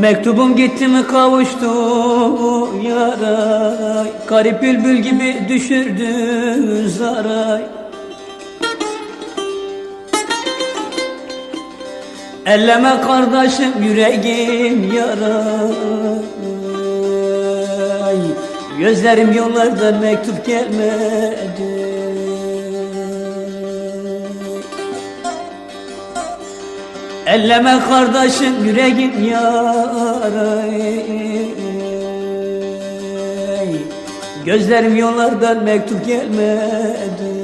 Mektubum gitti mi kavuştu yaray. Garip bülbül gibi düşürdü zaray. Elleme kardeşim yüreğim yaray. Gözlerim yollardan mektup gelmedi Elleme kardeşim yüreğim yaray Gözlerim yollardan mektup gelmedi